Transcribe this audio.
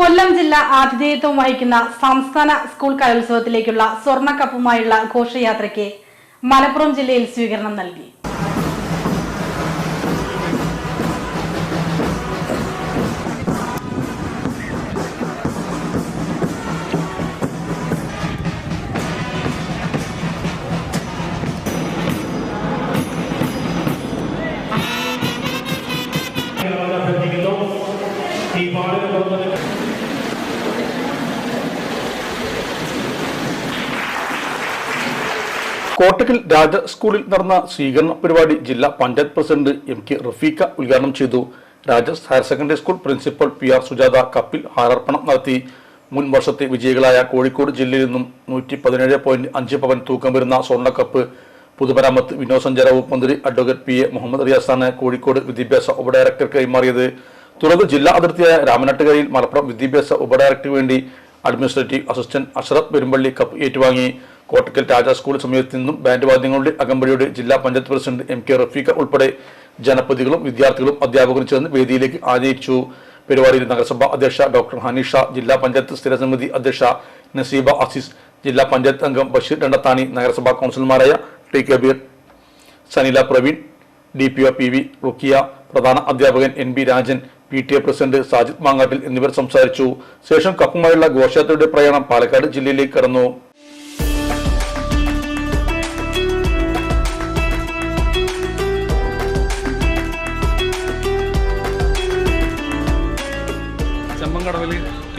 കൊല്ലം ജില്ല ആതിഥേയത്വം വഹിക്കുന്ന സംസ്ഥാന സ്കൂൾ കലോത്സവത്തിലേക്കുള്ള സ്വർണക്കപ്പുമായുള്ള ഘോഷയാത്രയ്ക്ക് മലപ്പുറം ജില്ലയിൽ സ്വീകരണം നൽകി. കോട്ടക്കൽ രാജ സ്കൂളിൽ നടന്ന സ്വീകരണ പരിപാടി ജില്ലാ panchayat president M K Rafeeq ഉദ്ഘാടനം ചെയ്തു. Rajas higher secondary school principal P R Sujatha കപ്പിൽ ഹാരാർപ്പണം നടത്തി. മുൻ വർഷത്തെ വിജയികളായ കോഴിക്കോട് ജില്ലയിൽ നിന്നും നൂറ്റി പതിനേഴ് പോയിന്റ് അഞ്ച് പവൻ തൂക്കം വരുന്ന സ്വർണക്കപ്പ് പൊതുമരാമത്ത് വിനോദസഞ്ചാര വകുപ്പ് മന്ത്രി അഡ്വക്കേറ്റ് പി എ മുഹമ്മദ് റിയാസാണ് കോഴിക്കോട് വിദ്യാഭ്യാസ ഉപഡയറക്ടർ കൈമാറിയത്. തുടർന്ന് ജില്ലാ അതിർത്തിയായ രാമനാട്ടുകരയിൽ മലപ്പുറം വിദ്യാഭ്യാസ ഉപഡയറക്ടർക്ക് വേണ്ടി administrative assistant Ashraf Perumballi cup ഏറ്റുവാങ്ങി. കോട്ടക്കൽ രാജാ സ്കൂൾ സമീപത്തു നിന്നും ബാൻഡ് വാദ്യങ്ങളുടെ അകമ്പടിയോടെ ജില്ലാ panchayat president M K Rafeeq ഉൾപ്പെടെ ജനപ്രതികളും വിദ്യാർത്ഥികളും അധ്യാപകരും ചേർന്ന് വേദിയിലേക്ക് ആനയിച്ചു പരിപാടിയിൽ നഗരസഭ അധ്യക്ഷ ഡോക്ടർ ഹനീഷ ജില്ലാ പഞ്ചായത്ത് സ്ഥിരസമിതി അധ്യക്ഷ നസീബ അസീസ് ജില്ലാ പഞ്ചായത്ത് അംഗം ബഷീർ രണ്ടത്താണി നഗരസഭാ കൗൺസിലർമാരായ T Kabeer Sanila Praveen D P O P V Rukkiya പ്രധാന അധ്യാപകൻ N B Rajan P T A president Sajid Mangattil എന്നിവർ സംസാരിച്ചു. ശേഷം കപ്പുമായുള്ള ഘോഷയാത്രയുടെ പ്രയാണം പാലക്കാട് ജില്ലയിലേക്ക് കടന്നു.